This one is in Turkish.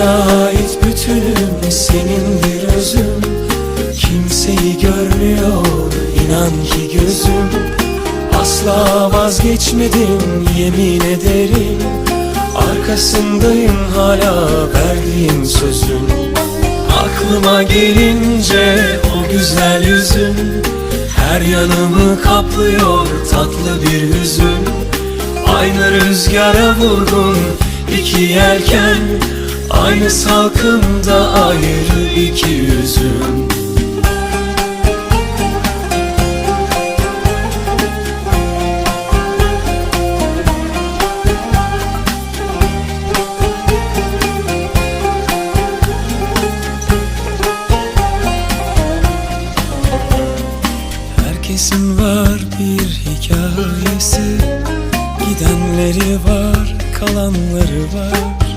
Ait bütünüm senindir özüm Kimseyi görmüyor inan ki gözüm. Asla vazgeçmedim yemin ederim. Arkasındayım hala verdiğim sözün. Aklıma gelince o güzel yüzün. Her yanımı kaplıyor tatlı bir hüzün. Aynı rüzgara vurgun iki yelken Aynı salkımda ayrı iki yüzüm. Herkesin var bir hikayesi. Gidenleri var, kalanları var